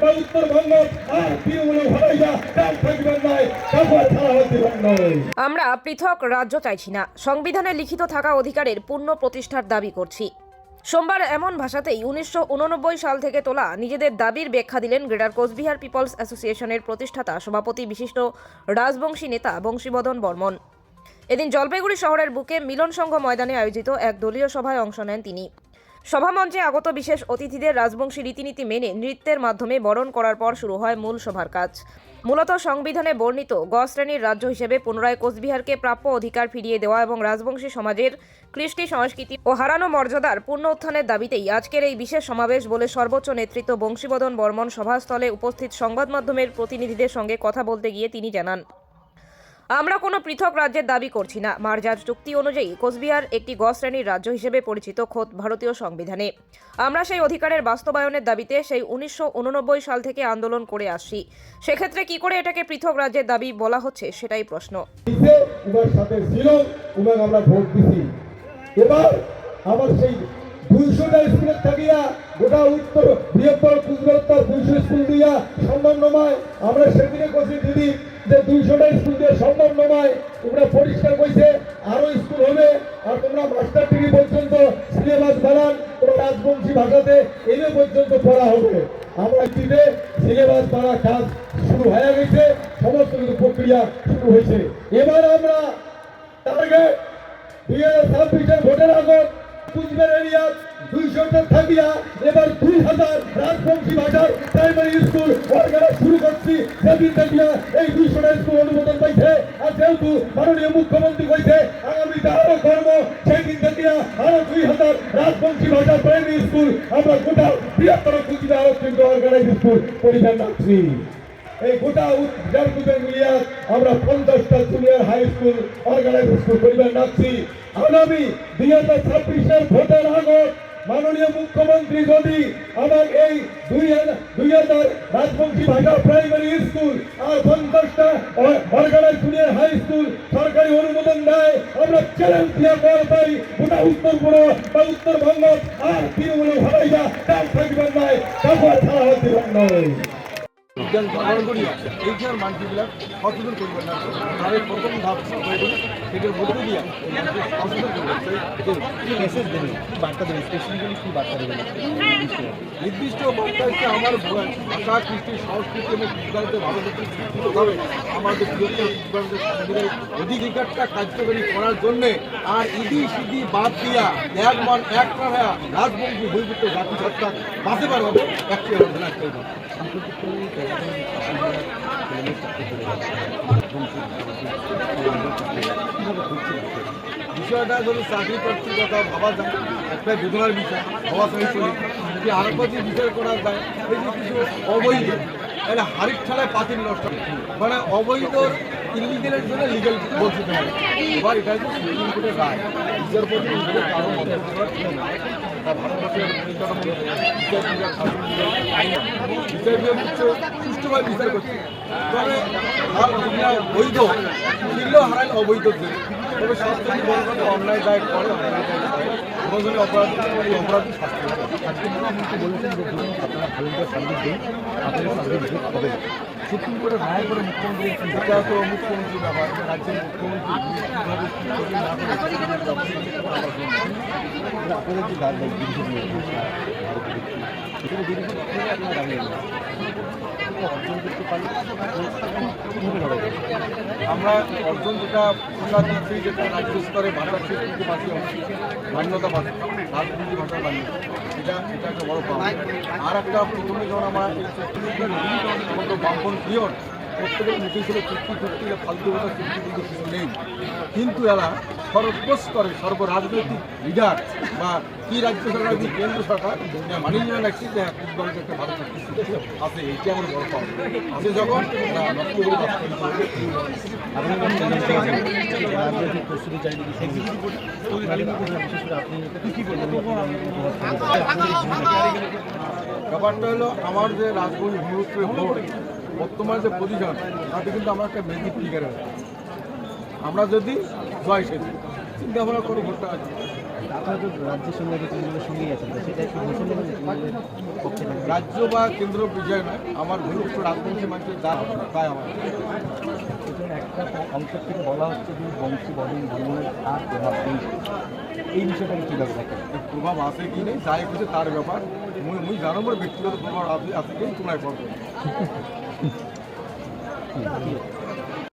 বা উত্তরবঙ্গ আর থাকবেন আমরা পৃথক রাজ্য চাইছি না, সংবিধানে লিখিত থাকা অধিকারের পূর্ণ প্রতিষ্ঠার দাবি করছি। সোমবার এমন ভাষাতেই উনিশশো উননব্বই সাল থেকে তোলা নিজেদের দাবির ব্যাখ্যা দিলেন গ্রেটার কোচবিহার পিপলস অ্যাসোসিয়েশনের প্রতিষ্ঠাতা, সভাপতি বিশিষ্ট রাজবংশী নেতা বংশীবদন বর্মন। এদিন জলপাইগুড়ি শহরের বুকে মিলন সংঘ ময়দানে আয়োজিত এক দলীয় সভায় অংশ নেন তিনি। সভামঞ্চে আগত বিশেষ অতিথিদের রাজবংশী রীতিনীতি মেনে নৃত্যের মাধ্যমে বরণ করার পর শুরু হয় মূল সভার কাজ। মূলত সংবিধানে বর্ণিত গ শ্রেণির রাজ্য হিসেবে পুনরায় কোচবিহারকে প্রাপ্য অধিকার ফিরিয়ে দেওয়া এবং রাজবংশী সমাজের কৃষ্টি সংস্কৃতি ও হারানো মর্যাদার পূর্ণ উত্থানের দাবিতেই আজকের এই বিশেষ সমাবেশ বলে সর্বোচ্চ নেতৃত্ব বংশীবদন বর্মন সভাস্থলে উপস্থিত সংবাদ মাধ্যমের প্রতিনিধিদের সঙ্গে কথা বলতে গিয়ে তিনি জানান। আমরা কোনো পৃথক রাজ্যের দাবি করছি না। মার্জার চুক্তি অনুযায়ী কোচবিহার একটি গ শ্রেণির রাজ্য হিসেবে পরিচিত খোদ ভারতীয় সংবিধানে। আমরা সেই অধিকারের বাস্তবায়নের দাবিতে সেই উনিশশো উননব্বই সাল থেকে আন্দোলন করে আসছি। সেক্ষেত্রে কি করে এটাকে পৃথক রাজ্যের দাবি বলা হচ্ছে সেটাই প্রশ্ন। আমরা সেদিনে দিদি যে দুইশোটা স্কুল দিয়ে সমন্বয় তোমরা পরিষ্কার কইছে আরও স্কুল হবে। আর তোমরা মাস্টার ডিগ্রি পর্যন্ত সিলেবাস বানান, তোমরা রাজবংশী ভাষাতে এনে পর্যন্ত পড়া হবে। আমরা দিতে সিলেবাস বাড়া কাজ শুরু হয়ে গেছে, সমস্ত কিছু প্রক্রিয়া শুরু হয়েছে। এবার আমরা টার্গেট দুই হাজার ছাব্বিশের ভোটের আগত কুচবিহার এরিয়া দুইশোটা থাকিয়া এবার দুই হাজার রাজবংশী ভাষার প্রাইমারি স্কুল ওয়ার্কারা শুরু করছি সেদিন থাকিয়া এই দুইশোটা স্কুল অনুমোদন পাইছে। আর যেহেতু মাননীয় মুখ্যমন্ত্রী কইছে, আগামীতে আরও কর্ম সেই দিন থাকিয়া আরও দুই হাজার রাজবংশী ভাষার প্রাইমারি স্কুল আমরা গোটা বৃহত্তর কুচবিহার আরও কিন্তু অর্গানাইজ স্কুল পরিচালনা রাখছি এই গোটা উদ্যান মিলিয়ে আমরা পঞ্চাশটা junior high school organise school পরিবার নাচ্ছি আগামী দুই হাজার ছাব্বিশের ভোটের আগত মাননীয় মুখ্যমন্ত্রী যদি আমার এই দুই দুই হাজার রাজবংশী ভাষা প্রাইমারি স্কুল আর পঞ্চাশটা অর্গানাইজ জুনিয়র হাই স্কুল সরকারি অনুমোদন দেয়, আমরা চ্যালেঞ্জ দিয়ে কর পাই, গোটা উত্তরপুর বা উত্তরবঙ্গ আর তৃণমূল ভাবাইয়া তার থাকবেন নাই তারপর ছাড়া হতে নয় বিজ্ঞান ব্যবহার করি। এইটার মানচিত্রবিলাক সচেতন করবেন না। তাদের প্রথম ধাপ সেটার মধ্যে দিয়ে। সচেতন করবেন মেসেজ দেবেন বার্তা দেবেন স্পেসিফিক্যালি কী বার্তা দেবেন নির্দিষ্ট বার্তা হচ্ছে আমার ভাষা, কৃষ্টি, সংস্কৃতি এবং ভারতের স্বীকৃতভাবে আমাদের অধিকারটা কার্যকরী করার জন্যে আর ইদি সিদি বাদ দিয়া এক মান, এক প্রাণা রাজবংশী বৈবিত্য জাতি সত্তা বাঁচে পারবে একটি হবে না একটি হবে। বিষয়টা যদি চাকরি প্রার্থীর কথা ভাবা যায়। একটা বেদনার বিষয়, ভাবা চাই যদি আরও যে বিচার করা যায়, এই যে কিছু অবৈধ এটা হারিক ঠেলায় পাতিল নষ্ট। মানে অবৈধ ইলিগেলের জন্য লিগেল বলতে হবে এবার এটা হচ্ছে সুপ্রিম কোর্টের রায়, বিচারপতি নিজেদের কারও মন্তব্য করার ছিল না। তা ভারতবর্ষের বৈধ হারায় অবৈধ তবে সবচেয়ে বড় কথা অন্যায় দায় করে অন্যায় দায় আপনারা সুপ্রিম কোর্টের রায় করে মুখ্যমন্ত্রী তো মুখ্যমন্ত্রী ব্যাপার রাজ্যের মুখ্যমন্ত্রী আমরা অর্জন যেটা আমরা দিচ্ছি, যেটা রাজ্য স্তরে ভাষা স্বীকৃতি পাচ্ছি মান্যতা পাচ্ছি, রাজনীতি ভাষার মান্যতা। এটা এটা একটা বড় পাওয়া। আর একটা প্রথমে যখন আমার আমাদের প্রত্যেকের মুখে ছিল চুক্তি চুক্তি ফালতু কথা চুক্তি কিন্তু কিছু নেই কিন্তু এরা সর্বস্তরে সর্ব রাজনৈতিক লিডার বা কি রাজ্য সরকার কি কেন্দ্র সরকার মানি নিয়ে রাখছি যে হ্যাঁ, কুচবিহারে একটা চুক্তি আছে এইটা আমার বড় পাওয়া আছে যখন ব্যাপারটা হলো আমার যে রাজভবন বিভক্তের ভোট বর্তমান যে পজিশন তাতে কিন্তু আমার একটা মেজিক ফিগার আছে। আমরা যদি জয় সেটি চিন্তা ভাবনা করে ভোটটা আছে। আপনারা তো রাজ্যের সঙ্গে যে তৃণমূলের সঙ্গেই আছেন সেটা একটু ঘোষণা নেবেন তৃণমূলের পক্ষে রাজ্য বা কেন্দ্র বিষয় নয় আমার ঘনিষ্ঠ রাজবংশী মানুষের যা হবে তাই আমার। একটা অংশ থেকে বলা হচ্ছে যে বংশী বদল ধর্মের প্রভাব নেই। এই বিষয়টাকে কীভাবে দেখেন? এর প্রভাব আছে কি নেই যাই কিছু তার ব্যাপার। মুই মুই জানো ব্যক্তিগত প্রভাব আছে আছে কি তোমরা করব ঠিক আছে